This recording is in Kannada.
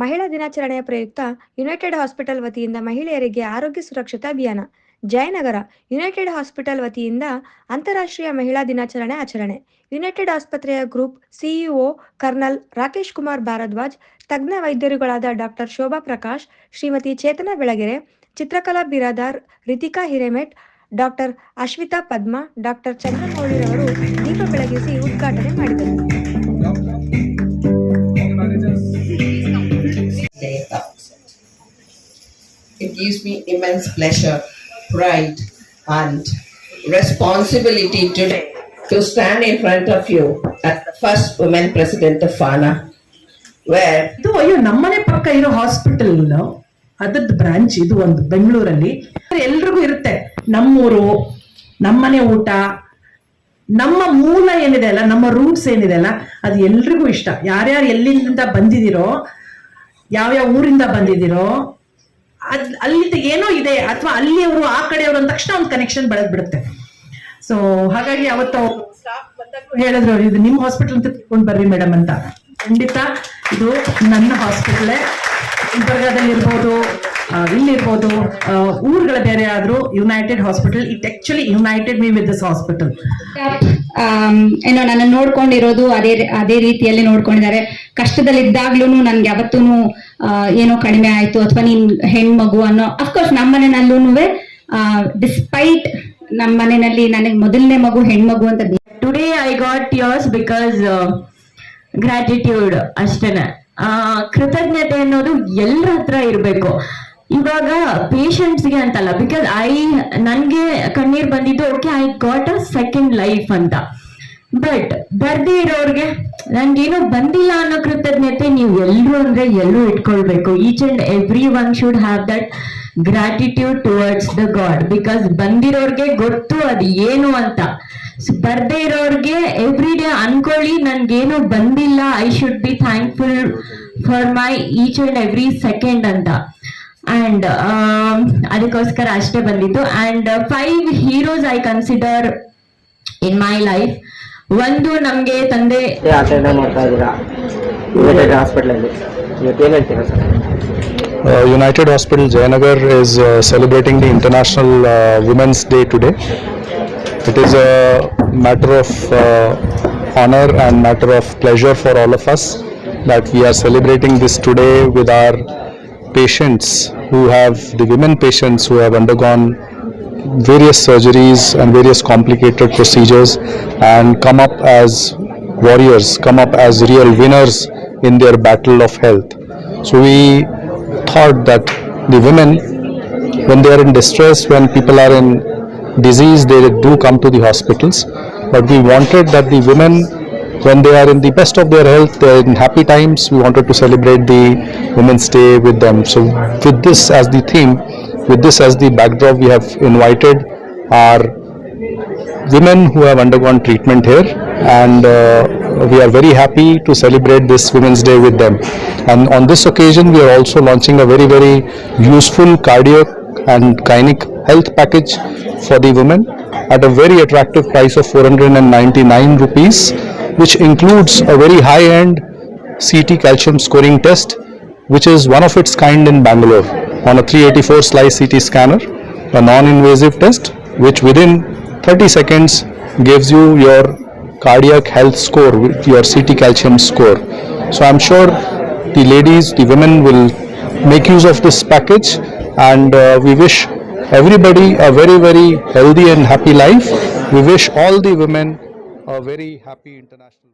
ಮಹಿಳಾ ದಿನಾಚರಣೆಯ ಪ್ರಯುಕ್ತ ಯುನೈಟೆಡ್ ಹಾಸ್ಪಿಟಲ್ ವತಿಯಿಂದ ಮಹಿಳೆಯರಿಗೆ ಆರೋಗ್ಯ ಸುರಕ್ಷತಾ ಅಭಿಯಾನ. ಜಯನಗರ ಯುನೈಟೆಡ್ ಹಾಸ್ಪಿಟಲ್ ವತಿಯಿಂದ ಅಂತಾರಾಷ್ಟ್ರೀಯ ಮಹಿಳಾ ದಿನಾಚರಣೆ ಆಚರಣೆ. ಯುನೈಟೆಡ್ ಆಸ್ಪತ್ರೆಯ group CEO colonel Rakesh Kumar Bharadwaj, ತಜ್ಞ ವೈದ್ಯರುಗಳಾದ doctor Shobha Prakash, Shrimati Chetana Belagere, Chitrakala Biradar, Ritika Hiremath doctor Ashwita Padma, doctor ಚಂದ್ರಮೌಳಿರವರು ದೀಪ ಬೆಳಗಿಸಿ ಉದ್ಘಾಟನೆ ಮಾಡಿದರು. It gives me immense pleasure, pride, and responsibility today to stand in front of you as the first woman president of FANA, where ಇದು ಅಯ್ಯೋ ನಮ್ಮನೆ ಪಕ್ಕ ಇರೋ ಹಾಸ್ಪಿಟಲ್ ಅದರದ್ದು ಬ್ರಾಂಚ್ ಇದು ಒಂದು ಬೆಂಗಳೂರಲ್ಲಿ. ಎಲ್ರಿಗೂ ಇರುತ್ತೆ. ನಮ್ಮೂರು ನಮ್ಮನೆ ಊಟ ನಮ್ಮ ಮೂಲ ಏನಿದೆ ಅಲ್ಲ ನಮ್ಮ ರೂಟ್ಸ್ ಏನಿದೆ ಅಲ್ಲ ಅದು ಎಲ್ರಿಗೂ ಇಷ್ಟ. ಯಾರ್ಯಾರು ಎಲ್ಲಿಂದ ಬಂದಿದ್ದೀರೋ ಯಾವ್ಯಾವ ಊರಿಂದ ಬಂದಿದ್ದೀರೋ ಅದ್ ಅಲ್ಲಿಂದ ಏನೋ ಇದೆ, ಅಥವಾ ಅಲ್ಲಿಯವರು ಆ ಕಡೆಯವರು ಅಂದ ತಕ್ಷಣ ಒಂದು ಕನೆಕ್ಷನ್ ಬೆಳೆದ್ ಬಿಡುತ್ತೆ ಸೊ ಹಾಗಾಗಿ ಅವತ್ತು ಬಂದಾಗ ಹೇಳಿದ್ರು ಇದು ನಿಮ್ಮ ಹಾಸ್ಪಿಟಲ್ ಅಂತ ತಿಳ್ಕೊಂಡು ಬರ್ರಿ ಮೇಡಮ್ ಅಂತ. ಖಂಡಿತ, ಇದು ನನ್ನ ಹಾಸ್ಪಿಟಲೇ ಗುಲ್ಬರ್ಗಾದಲ್ಲಿ ಇರ್ಬೋದು ಇಲ್ಲಿರ್ಬೋದು ಊರುಗಳ ಬೇರೆ ಆದ್ರೂ united hospital it actually united me with this hospital ಏನೋ ನನ್ನ ನೋಡ್ಕೊಂಡಿರೋದು ಅದೇ ಅದೇ ರೀತಿಯಲ್ಲಿ ನೋಡ್ಕೊಂಡಿದ್ದಾರೆ. ಕಷ್ಟದಲ್ಲಿದ್ದಾಗ್ಲೂ ನನ್ಗೆ ಯಾವತ್ತೂ ಏನೋ ಕಡಿಮೆ ಆಯ್ತು ಅಥವಾ ನೀನ್ ಹೆಣ್ಮಗು ಅನ್ನೋ ಅಫ್ಕೋರ್ಸ್ ನಮ್ಮ ಮನೆಯಲ್ಲೂ ಡಿಸ್ಪೈಟ್ ನಮ್ಮ ಮನೆಯಲ್ಲಿ ನನಗೆ ಮೊದಲನೇ ಮಗು ಹೆಣ್ಮಗು ಅಂತ today I got yours because gratitude ಅಷ್ಟೇನೆ. ಆ, ಕೃತಜ್ಞತೆ ಅನ್ನೋದು ಎಲ್ಲರ ಹತ್ರ ಇರಬೇಕು. ಇವಾಗ ಪೇಷಂಟ್ಸ್ಗೆ ಅಂತಲ್ಲ ಬಿಕಾಸ್ ಐ ನನ್ಗೆ ಕಣ್ಣೀರ್ ಬಂದಿದ್ದು okay I got a second life ಅಂತ. ಬಟ್ ಬರ್ದೇ ಇರೋರ್ಗೆ ನನ್ಗೇನೋ ಬಂದಿಲ್ಲ ಅನ್ನೋ ಕೃತಜ್ಞತೆ ನೀವು ಎಲ್ರು ಅಂದ್ರೆ ಎಲ್ಲರೂ ಇಟ್ಕೊಳ್ಬೇಕು. Each and every one should have that gratitude towards the God because ಬಂದಿರೋರ್ಗೆ ಗೊತ್ತು ಅದು ಏನು ಅಂತ. ಬರ್ದೇ ಇರೋರ್ಗೆ ಎವ್ರಿ ಡೇ ಅನ್ಕೊಳ್ಳಿ, ನನ್ಗೇನು ಬಂದಿಲ್ಲ I should be thankful for my each and every second ಅಂತ. ಅಂಡ್ ಅದಕ್ಕೋಸ್ಕರ ಅಷ್ಟೇ ಬಂದಿತ್ತು and five heroes I consider in my life ಒಂದು ನಮ್ಗೆ ತಂದೆ ಅಟೆಂಡ್ ಮಾಡ್ತಾ ಇದ್ದೀರಾ ಯುನೈಟೆಡ್ ಹಾಸ್ಪಿಟಲಲ್ಲಿ ಇವತ್ತು ಏನು ಹೇಳ್ತೀರಾ sir Uh, United Hospital Jayanagar is uh, celebrating the International uh, Women's Day today. It is a matter of uh, honor and matter of pleasure for all of us that we are celebrating this today with our patients who have the women patients who have undergone various surgeries and various complicated procedures and come up as warriors, come up as real winners in their battle of health. So we thought that the women, when they are in distress, when people are in disease, they do come to the hospitals. But we wanted that the women, when they are in the best of their health, in happy times, we wanted to celebrate the Women's Day with them. So with this as the theme, with this as the backdrop, we have invited our women who have undergone treatment here and uh, we are very happy to celebrate this Women's Day with them. And on this occasion, we are also launching a very, very useful cardiac and gynec health package for the women at a very attractive price of 499 rupees, which includes a very high-end CT calcium scoring test, which is one of its kind in Bangalore on a 384 slice CT scanner, a non-invasive test, which within 30 seconds gives you your cardiac health score with your CT calcium score. So I'm sure the ladies, the women will make use of this package and uh, we wish everybody a very very healthy and happy life. We wish all the women a very happy international